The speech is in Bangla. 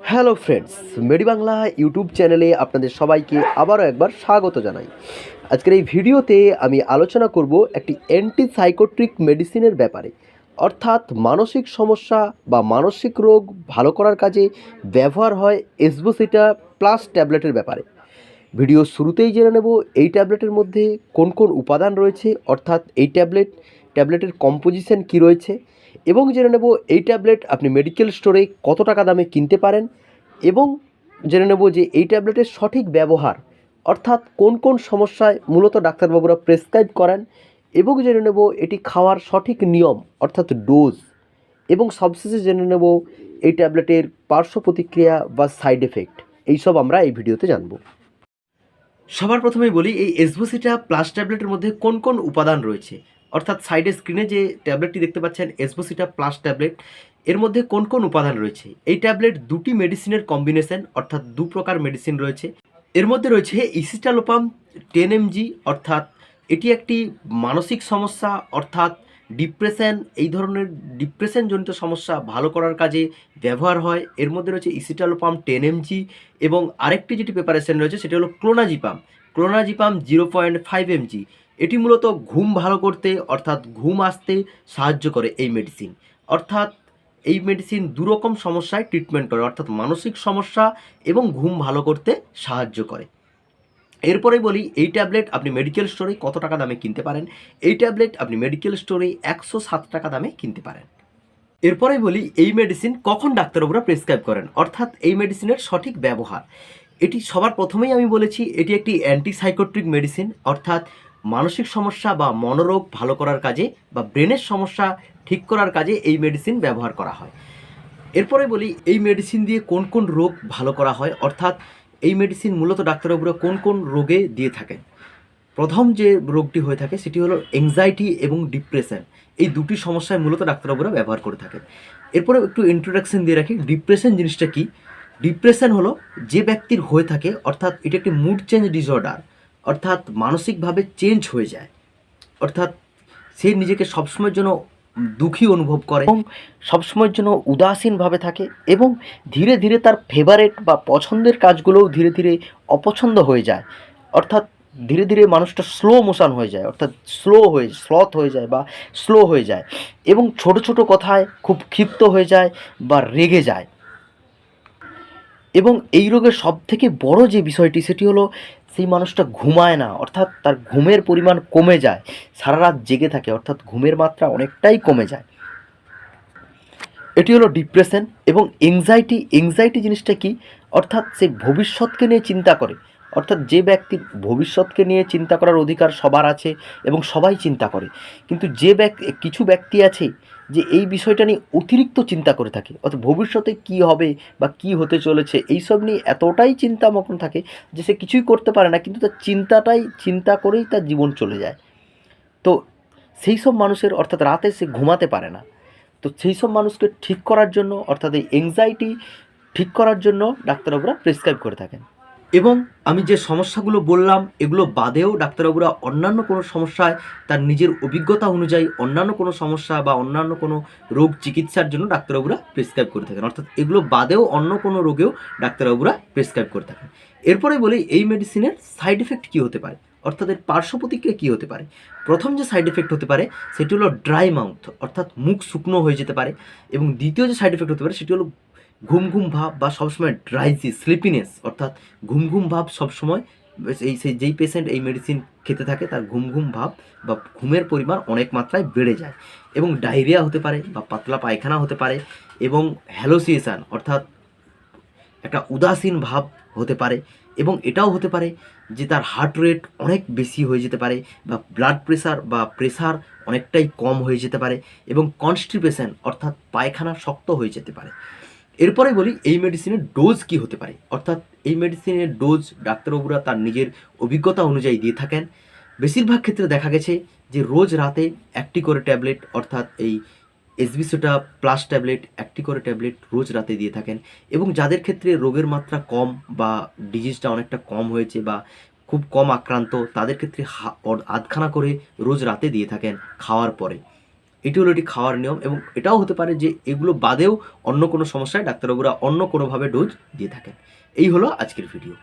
হ্যালো ফ্রেন্ডস মেডি বাংলা ইউটিউব চ্যানেলে আপনাদের সবাইকে আবারও একবার স্বাগত জানাই। আজকের এই ভিডিওতে আমি আলোচনা করব একটি অ্যান্টিসাইকোট্রিক মেডিসিনের ব্যাপারে। অর্থাৎ মানসিক সমস্যা বা মানসিক রোগ ভালো করার কাজে ব্যবহার হয় এসবোসিটা প্লাস ট্যাবলেটের ব্যাপারে। ভিডিও শুরুতেই জেনে নেব এই ট্যাবলেটের মধ্যে কোন কোন উপাদান রয়েছে, অর্থাৎ এই ট্যাবলেট ট্যাবলেটের কম্পোজিশন কী রয়েছে? এবং জেনে নেব এই ট্যাবলেট আপনি মেডিকেল স্টোরে কত টাকা দামে কিনতে পারেন? এবং জেনে নেব যে এই ট্যাবলেটের সঠিক ব্যবহার, অর্থাৎ কোন কোন সমস্যায় মূলত ডাক্তারবাবুরা প্রেসক্রাইব করেন? এবং জেনে নেব এটি খাওয়ার সঠিক নিয়ম, অর্থাৎ ডোজ এবং সবশেষে জেনে নেব এই ট্যাবলেটের পার্শ্ব প্রতিক্রিয়া বা সাইড এফেক্ট এইসব আমরা এই ভিডিওতে জানব। সবার প্রথমেই বলি, এই এসবোসিটা প্লাস ট্যাবলেটের মধ্যে কোন কোন উপাদান রয়েছে? অর্থাৎ সাইডে স্ক্রিনে যে ট্যাবলেটটি দেখতে পাচ্ছেন এসবোসিটা প্লাস ট্যাবলেট এর মধ্যে কোন কোন উপাদান রয়েছে? এই ট্যাবলেট দুটি মেডিসিনের কম্বিনেশন অর্থাৎ দু প্রকার মেডিসিন রয়েছে। এর মধ্যে রয়েছে ইসিটালোপাম টেন এমজি অর্থাৎ এটি একটি মানসিক সমস্যা, অর্থাৎ ডিপ্রেশন এই ধরনের ডিপ্রেশনজনিত সমস্যা ভালো করার কাজে ব্যবহার হয়। এর মধ্যে রয়েছে ইসিটালোপাম টেন এমজি এবং আরেকটি যেটি প্রিপারেশন রয়েছে, সেটি হলো clonazepam clonazepam zero point five mg এটি মূলত ঘুম ভালো করতে, অর্থাৎ ঘুম আসতে সাহায্য করে এই মেডিসিন অর্থাৎ এই মেডিসিন দুরকম সমস্যায় ট্রিটমেন্ট করে, অর্থাৎ মানসিক সমস্যা এবং ঘুম ভালো করতে সাহায্য করে। এরপরে বলি, এই ট্যাবলেট আপনি মেডিকেল স্টোরে কত টাকা দামে কিনতে পারেন? এই ট্যাবলেট আপনি মেডিকেল স্টোরে একশো সাত টাকা দামে কিনতে পারেন। এরপরে বলি, এই মেডিসিন কখন ডাক্তারবাবুরা প্রেসক্রাইব করেন? অর্থাৎ এই মেডিসিনের সঠিক ব্যবহার। এটি সবার প্রথমেই আমি বলেছি, এটি একটি অ্যান্টিসাইকোট্রিক মেডিসিন অর্থাৎ মানসিক সমস্যা বা মনোরোগ ভালো করার কাজে বা ব্রেনের সমস্যা ঠিক করার কাজে এই মেডিসিন ব্যবহার করা হয়। এরপরে বলি, এই মেডিসিন দিয়ে কোন কোন রোগ ভালো করা হয়? অর্থাৎ এই মেডিসিন মূলত ডাক্তারবাবুরা কোন কোন রোগে দিয়ে থাকেন প্রথম যে রোগটি হয়ে থাকে সেটি হলো এংজাইটি এবং ডিপ্রেশন এই দুটি সমস্যায় মূলত ডাক্তারবাবুরা ব্যবহার করে থাকেন। এরপরে একটু ইন্ট্রোডাকশন দিয়ে রাখি ডিপ্রেশন জিনিসটা কি? ডিপ্রেশন হলো যে ব্যক্তির হয়ে থাকে, অর্থাৎ এটি একটি মুড চেঞ্জ ডিসঅর্ডার অর্থাৎ মানসিকভাবে চেঞ্জ হয়ে যায়। অর্থাৎ সে নিজেকে সবসময়ের জন্য দুঃখী অনুভব করে এবং সবসময়ের জন্য উদাসীনভাবে থাকে এবং ধীরে ধীরে তার ফেভারেট বা পছন্দের কাজগুলোও ধীরে ধীরে অপছন্দ হয়ে যায়। অর্থাৎ ধীরে ধীরে মানুষটা স্লো মোশন হয়ে যায়, অর্থাৎ স্লো হয়ে স্লথ হয়ে যায় বা স্লো হয়ে যায় এবং ছোট ছোট কথায় খুব ক্ষিপ্ত হয়ে যায় বা রেগে যায়। এবং এই রোগের সব থেকে বড় যে বিষয়টি, সেটি হলো সেই মানুষটা ঘুমায় না, অর্থাৎ তার ঘুমের পরিমাণ কমে যায়, সারা রাত জেগে থাকে, অর্থাৎ ঘুমের মাত্রা অনেকটাই কমে যায়। এটি হলো ডিপ্রেশন এবং এংজাইটি এংজাইটি জিনিসটা কি? অর্থাৎ সে ভবিষ্যৎকে নিয়ে চিন্তা করে। অর্থাৎ যে ব্যক্তি ভবিষ্যৎকে নিয়ে চিন্তা করার অধিকার সবার আছে এবং সবাই চিন্তা করে, কিন্তু যে ব্যক্তি কিছু ব্যক্তি আছে যে এই বিষয়টা নিয়ে অতিরিক্ত চিন্তা করে থাকে, অর্থাৎ ভবিষ্যতে কি হবে বা কি হতে চলেছে, এইসব নিয়ে এতটাই চিন্তামগ্ন থাকে যে সে কিছুই করতে পারে না, কিন্তু তার চিন্তাটাই, চিন্তা করেই তার জীবন চলে যায়। তো সেই সব মানুষের, অর্থাৎ রাতে সে ঘুমাতে পারে না। তো সেই সব মানুষকে ঠিক করার জন্য, অর্থাৎ এই এংজাইটি ঠিক করার জন্য ডাক্তারবাবুরা প্রেসক্রাইব করে থাকেন। এবং আমি যে সমস্যাগুলো বললাম, এগুলো বাদেও ডাক্তারবাবুরা অন্যান্য কোনো সমস্যায় তার নিজের অভিজ্ঞতা অনুযায়ী অন্যান্য কোনো সমস্যা বা অন্যান্য কোনো রোগ চিকিৎসার জন্য ডাক্তারবাবুরা প্রেসক্রাইব করে থাকেন। অর্থাৎ এগুলো বাদেও অন্য কোনো রোগেও ডাক্তারবাবুরা প্রেসক্রাইব করে থাকেন। এরপরে বলি, এই মেডিসিনের সাইড এফেক্ট কী হতে পারে? অর্থাৎ এর পার্শ্ব প্রতিক্রিয়া কী হতে পারে? প্রথম যে সাইড এফেক্ট হতে পারে, সেটি হলো ড্রাই মাউথ, অর্থাৎ মুখ শুকনো হয়ে যেতে পারে। এবং দ্বিতীয় যে সাইড এফেক্ট হতে পারে, সেটি হলো ঘুম ঘুম ভাব বা সবসময় ড্রাইজি স্লিপিনেস অর্থাৎ ঘুম ঘুম ভাব সবসময় এই সেই যেই পেশেন্ট এই মেডিসিন খেতে থাকে, তার ঘুম ঘুম ভাব বা ঘুমের পরিমাণ অনেক মাত্রায় বেড়ে যায় এবং ডায়রিয়া হতে পারে বা পাতলা পায়খানা হতে পারে এবং হ্যালোসিয়েশান অর্থাৎ একটা উদাসীন ভাব হতে পারে এবং এটাও হতে পারে যে তার হার্ট রেট অনেক বেশি হয়ে যেতে পারে বা ব্লাড প্রেশার বা প্রেশার অনেকটাই কম হয়ে যেতে পারে এবং কনস্টিপেশন অর্থাৎ পায়খানা শক্ত হয়ে যেতে পারে। এরপরে বলি, এই মেডিসিনের ডোজ কি হতে পারে? অর্থাৎ এই মেডিসিনের ডোজ ডাক্তারবাবুরা তার নিজের অভিজ্ঞতা অনুযায়ী দিয়ে থাকেন। বেশিরভাগ ক্ষেত্রে দেখা গেছে যে, রোজ রাতে একটি করে ট্যাবলেট, অর্থাৎ এই এসবিসোটা প্লাস ট্যাবলেট, একটি করে ট্যাবলেট রোজ রাতে দিয়ে থাকেন এবং যাদের ক্ষেত্রে রোগের মাত্রা কম বা ডিজিজটা অনেকটা কম হয়েছে বা খুব কম আক্রান্ত, তাদের ক্ষেত্রে আধখানা করে রোজ রাতে দিয়ে থাকেন খাওয়ার পরে। এটি হলো এটি খাওয়ার নিয়ম এবং এটাও হতে পারে যে এগুলো বাদেও অন্য কোনো সমস্যায় ডাক্তারবাবুরা অন্য কোনোভাবে ডোজ দিয়ে থাকেন। এই হলো আজকের ভিডিও